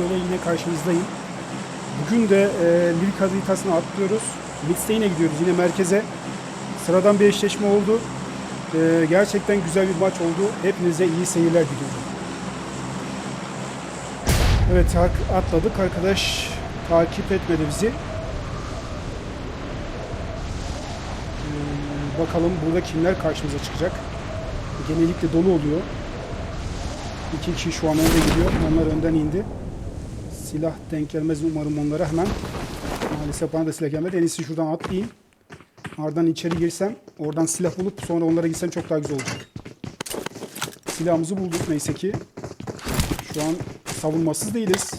videoyla yine karşınızdayım. Bugün de e, Livik haritasına atlıyoruz. Midstein'e gidiyoruz yine merkeze. Sıradan bir eşleşme oldu. E, gerçekten güzel bir maç oldu. Hepinize iyi seyirler diliyorum. Evet atladık. Arkadaş takip etmedi bizi. E, bakalım burada kimler karşımıza çıkacak. Genellikle dolu oluyor. İki kişi şu an önde gidiyor. Onlar önden indi. Silah denk gelmez umarım onlara hemen. Maalesef bana da silah gelmedi. En iyisi şuradan atlayayım. Ardından içeri girsem, oradan silah bulup sonra onlara gitsem çok daha güzel olacak. Silahımızı bulduk neyse ki. Şu an savunmasız değiliz.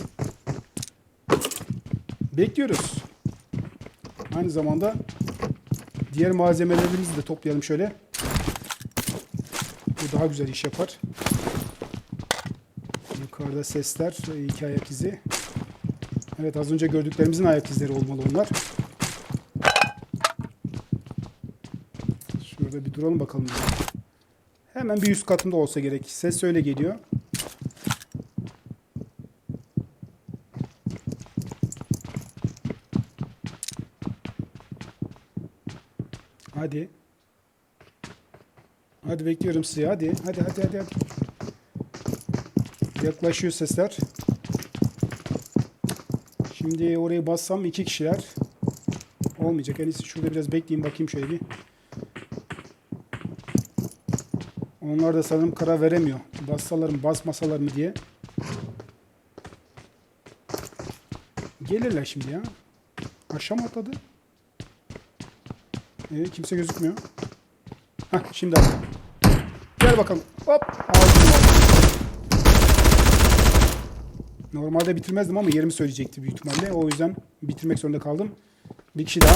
Bekliyoruz. Aynı zamanda diğer malzemelerimizi de toplayalım şöyle. Bu daha güzel iş yapar. Yukarıda sesler, e, iki ayak izi. Evet az önce gördüklerimizin ayak izleri olmalı onlar. Şurada bir duralım bakalım. Hemen bir üst katında olsa gerek. Ses öyle geliyor. Hadi. Hadi bekliyorum sizi. Hadi. Hadi hadi hadi. hadi. Yaklaşıyor sesler. Şimdi orayı bassam iki kişiler. Olmayacak. En iyisi şurada biraz bekleyeyim bakayım şöyle bir. Onlar da sanırım karar veremiyor. Bassalar mı basmasalar mı diye. Gelirler şimdi ya. Aşağı mı atladı? Ee, kimse gözükmüyor. Hah şimdi. Gel bakalım. Hop. Ağzını aldım. Normalde bitirmezdim ama yerimi söyleyecekti büyük ihtimalle. O yüzden bitirmek zorunda kaldım. Bir kişi daha.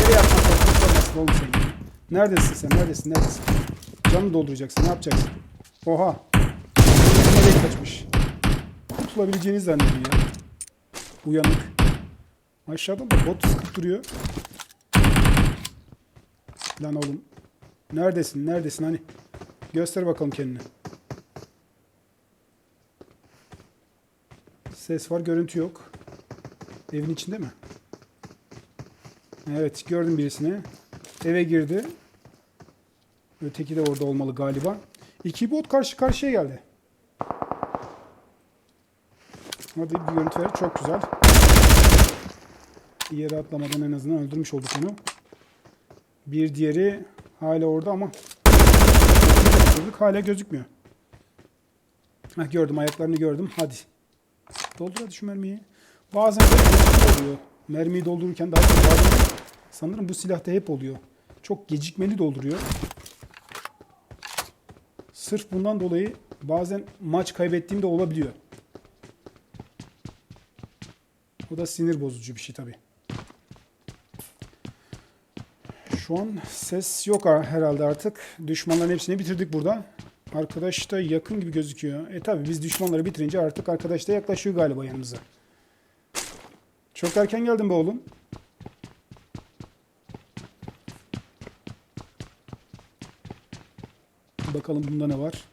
Nereye atmak Tutamazsın oğlum sen. Neredesin sen? Neredesin? Neredesin? Canını dolduracaksın. Ne yapacaksın? Oha. Nereye kaçmış? Kurtulabileceğini zannediyor ya. Uyanık. Aşağıda da bot sıkıp duruyor. Lan oğlum. Neredesin? Neredesin? Hani göster bakalım kendini. Ses var, görüntü yok. Evin içinde mi? Evet, gördüm birisini. Eve girdi. Öteki de orada olmalı galiba. İki bot karşı karşıya geldi. Hadi bir görüntü ver. Çok güzel. Yere atlamadan en azından öldürmüş olduk onu. Bir diğeri hala orada ama hala gözükmüyor. Heh, gördüm ayaklarını gördüm. Hadi. Doldur hadi şu mermiyi. Bazen gecikmeli oluyor. Mermiyi doldururken daha çok bazen sanırım bu silahta hep oluyor. Çok gecikmeli dolduruyor. Sırf bundan dolayı bazen maç kaybettiğim de olabiliyor. O da sinir bozucu bir şey tabii. Şu an ses yok ha- herhalde artık. Düşmanların hepsini bitirdik burada. Arkadaş da yakın gibi gözüküyor. E tabi biz düşmanları bitirince artık arkadaş da yaklaşıyor galiba yanımıza. Çok erken geldin be oğlum. Bakalım bunda ne var.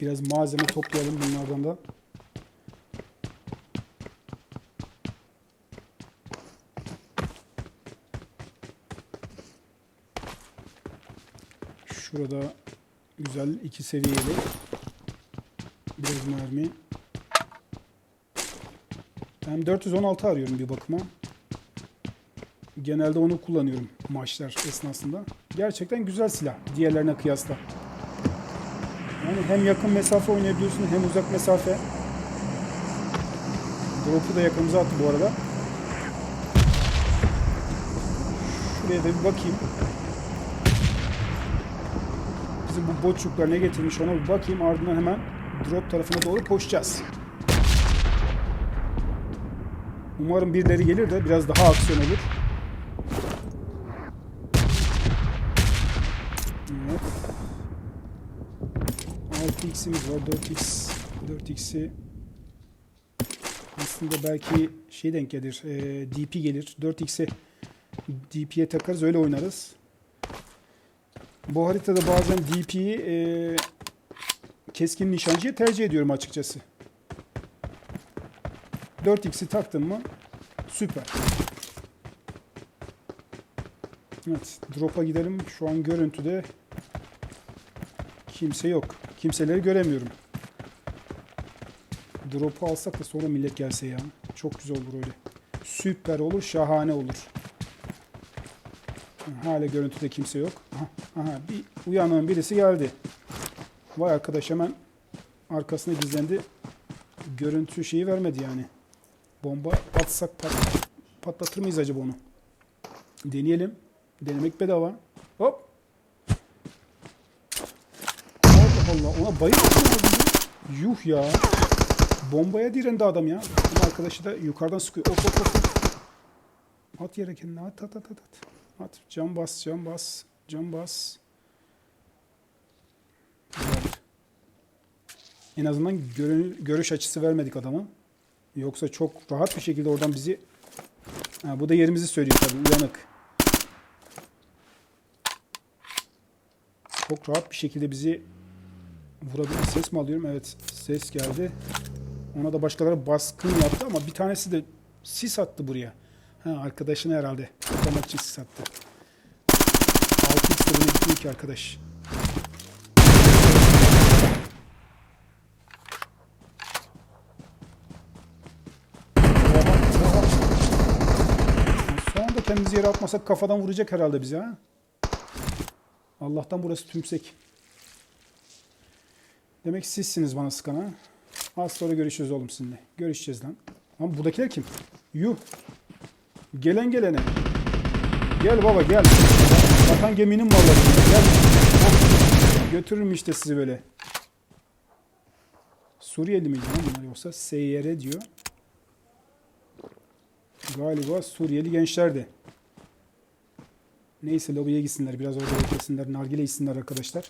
Biraz malzeme toplayalım bunlardan da. Şurada güzel iki seviyeli biraz mermi. Ben 416 arıyorum bir bakıma. Genelde onu kullanıyorum maçlar esnasında. Gerçekten güzel silah diğerlerine kıyasla. Yani hem yakın mesafe oynayabiliyorsun hem uzak mesafe. Drop'u da yakınımıza attı bu arada. Şuraya da bir bakayım. Bizim bu botçuklar ne getirmiş ona bir bakayım. Ardından hemen drop tarafına doğru koşacağız. Umarım birileri gelir de biraz daha aksiyon olur. Evet. 6x'imiz var. 4x 4x'i aslında belki şey denk gelir. E, DP gelir. 4x'i DP'ye takarız öyle oynarız. Bu haritada bazen DP'yi e, keskin nişancıyı tercih ediyorum açıkçası. 4x'i taktım mı süper. Evet, drop'a gidelim. Şu an görüntüde kimse yok. Kimseleri göremiyorum. Drop'u alsak da sonra millet gelse ya. Çok güzel olur öyle. Süper olur, şahane olur. Hala görüntüde kimse yok. Aha, aha bir uyanan birisi geldi. Vay arkadaş hemen arkasına gizlendi. Görüntü şeyi vermedi yani. Bomba atsak pat- patlatır mıyız acaba onu? Deneyelim. Denemek bedava. Hop. Allah Allah. Ona bayık Yuh ya. Bombaya direndi adam ya. Bunun arkadaşı da yukarıdan sıkıyor. Hop hop hop. At yere kendini. At at at. at. At. Cam bas, cam bas. Cam bas. Güzel. En azından görü- görüş açısı vermedik adama. Yoksa çok rahat bir şekilde oradan bizi... Ha, bu da yerimizi söylüyor tabii. Uyanık. Çok rahat bir şekilde bizi vurabilir. Ses mi alıyorum? Evet. Ses geldi. Ona da başkaları baskın yaptı ama bir tanesi de sis attı buraya. Ha, arkadaşına herhalde. Kurtarmak için sis attı. 6x de buna gitmiyor ki arkadaş. Son anda kendimizi yere atmasak kafadan vuracak herhalde bizi ha. Allah'tan burası tümsek. Demek sizsiniz bana sıkan ha. Az sonra görüşürüz oğlum sizinle. Görüşeceğiz lan. Ama buradakiler kim? Yuh. Gelen gelene. Gel baba gel. Vatan geminin malları. Gel. Götürürüm işte sizi böyle. Suriyeli miydi lan bunlar yoksa? SYR diyor. Galiba Suriyeli gençlerdi. Neyse lobiye gitsinler. Biraz orada beklesinler. Nargile içsinler arkadaşlar.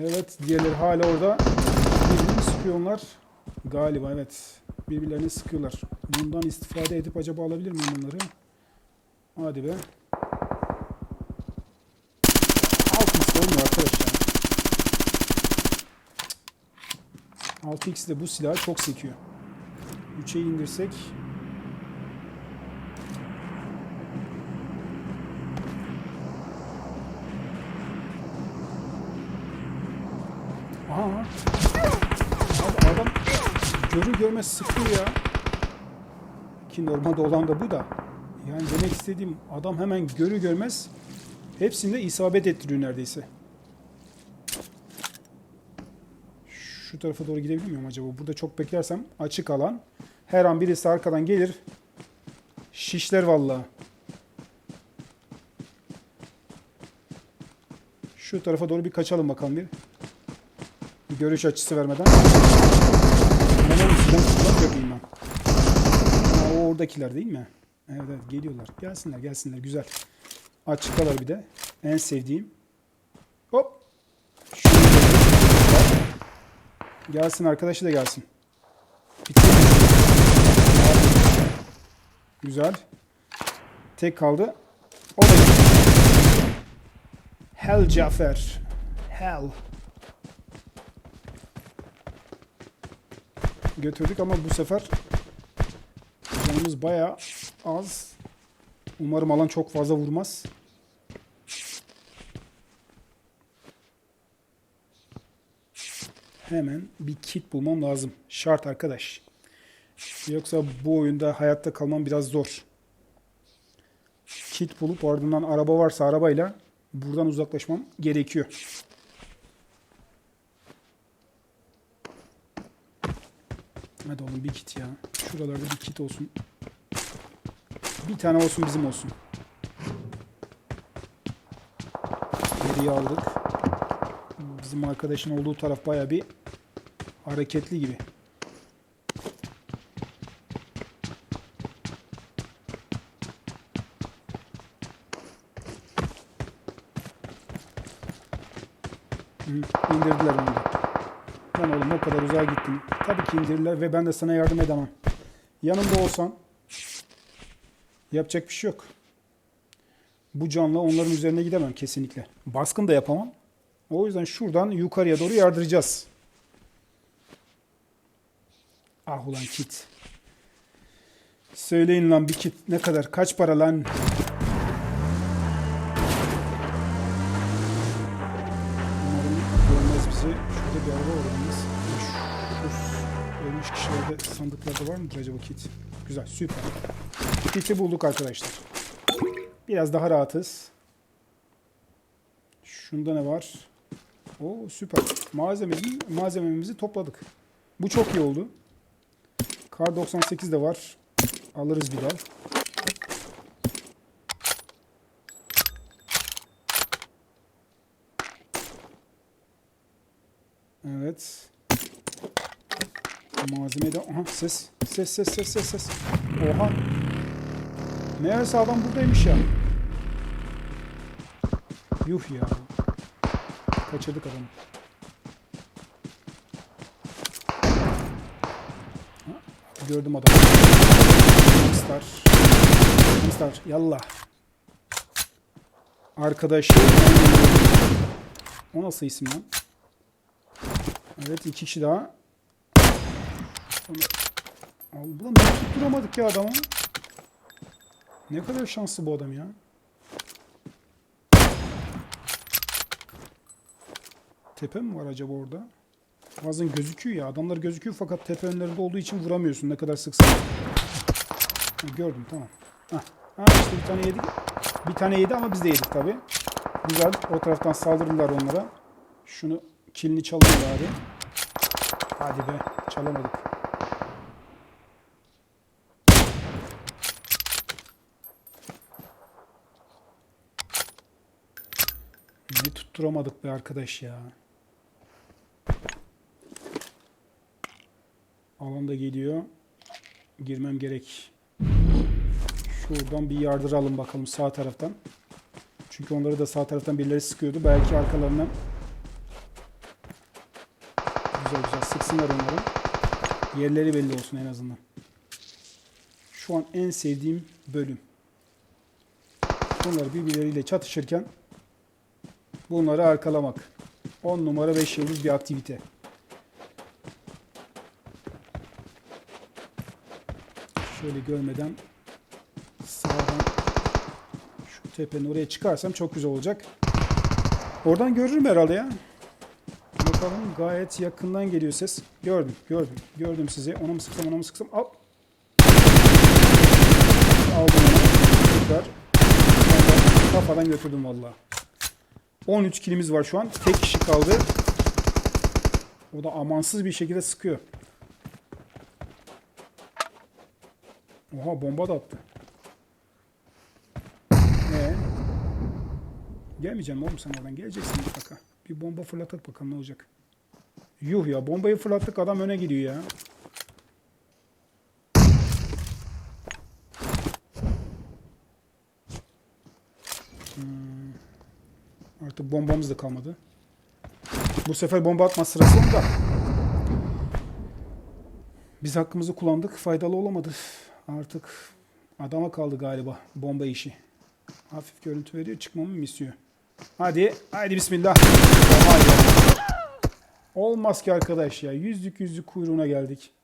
Evet. Diğerleri hala orada. Birbirini sıkıyorlar. Galiba evet. Birbirlerini sıkıyorlar. Bundan istifade edip acaba alabilir miyim bunları? Hadi be. Alt x olmuyor arkadaşlar. 6x de bu silahı çok sekiyor. 3'e indirsek Aha. Abi adam görür görmez sıkıyor ya. Ki normalde olan da bu da. Yani demek istediğim adam hemen görür görmez hepsinde isabet ettiriyor neredeyse. Şu tarafa doğru gidebilir miyim acaba? Burada çok beklersem açık alan. Her an birisi arkadan gelir. Şişler vallahi. Şu tarafa doğru bir kaçalım bakalım bir. Bir görüş açısı vermeden. Ben o oradakiler değil mi? Evet, evet geliyorlar. Gelsinler gelsinler güzel. Açıktalar bir de. En sevdiğim. Hop. Şunu Gelsin arkadaşı da gelsin. Güzel. Tek kaldı. O da Hell Cafer. Hell. götürdük ama bu sefer canımız bayağı az. Umarım alan çok fazla vurmaz. Hemen bir kit bulmam lazım. Şart arkadaş. Yoksa bu oyunda hayatta kalmam biraz zor. Kit bulup ardından araba varsa arabayla buradan uzaklaşmam gerekiyor. Hadi oğlum bir kit ya. Şuralarda bir kit olsun. Bir tane olsun bizim olsun. Geriye aldık. Bizim arkadaşın olduğu taraf baya bir hareketli gibi. Hı, indirdiler onu. Lan oğlum o kadar uzağa gittin. Tabii ki indirirler ve ben de sana yardım edemem. Yanımda olsan yapacak bir şey yok. Bu canla onların üzerine gidemem kesinlikle. Baskın da yapamam. O yüzden şuradan yukarıya doğru yardıracağız. Ah ulan kit. Söyleyin lan bir kit ne kadar? Kaç para lan? Görmez bizi. Şurada bir araba var yalnız. Ölmüş kişilerde sandıklarda var mıdır acaba kit? Güzel süper. Kit'i bulduk arkadaşlar. Biraz daha rahatız. Şunda ne var? Oo süper. Malzememizi, malzememizi topladık. Bu çok iyi oldu. Kar 98 de var. Alırız bir daha. Evet. Malzeme de... Aha ses. Ses ses ses ses ses. Oha. Meğerse adam buradaymış ya. Yuh ya. Kaçırdık adamı. Gördüm adamı. Star. Star. Yallah. Arkadaşı. O nasıl isim lan? Evet iki kişi daha. Allah'ım tutturamadık ya adamı. Ne kadar şanslı bu adam ya. Tepe mi var acaba orada? Bazen gözüküyor ya. Adamlar gözüküyor fakat tepe önlerinde olduğu için vuramıyorsun ne kadar sıksa. Ha, gördüm tamam. Ha. ha işte bir tane yedik. Bir tane yedi ama biz de yedik tabi. Güzel. O taraftan saldırdılar onlara. Şunu kilini çalıyor bari. Hadi be. Çalamadık. Ne tutturamadık be arkadaş ya. Alanda geliyor. Girmem gerek. Şuradan bir yardıralım bakalım sağ taraftan. Çünkü onları da sağ taraftan birileri sıkıyordu. Belki arkalarından güzel güzel sıksınlar onları. Yerleri belli olsun en azından. Şu an en sevdiğim bölüm. Bunlar birbirleriyle çatışırken bunları arkalamak. 10 numara 5 yıldız bir aktivite. Şöyle görmeden sağdan şu tepenin oraya çıkarsam çok güzel olacak. Oradan görürüm herhalde ya. Bakalım gayet yakından geliyor ses. Gördüm, gördüm. Gördüm sizi. Ona mı sıksam, ona mı sıksam? Al. Aldım onu. Tekrar. Vallahi Kafadan götürdüm valla. 13 kilimiz var şu an. Tek kişi kaldı. O da amansız bir şekilde sıkıyor. Oha bomba da attı. Ee? Gelmeyeceğim oğlum sen oradan. Geleceksin mutlaka. Bir bomba fırlatıp bakalım ne olacak. Yuh ya bombayı fırlattık adam öne gidiyor ya. Artık bombamız da kalmadı. Bu sefer bomba atma sırası onda. Biz hakkımızı kullandık. Faydalı olamadı. Artık adama kaldı galiba bomba işi. Hafif görüntü veriyor. Çıkmamı mı istiyor? Hadi. Hadi bismillah. Olmaz ki arkadaş ya. Yüzlük yüzlük kuyruğuna geldik.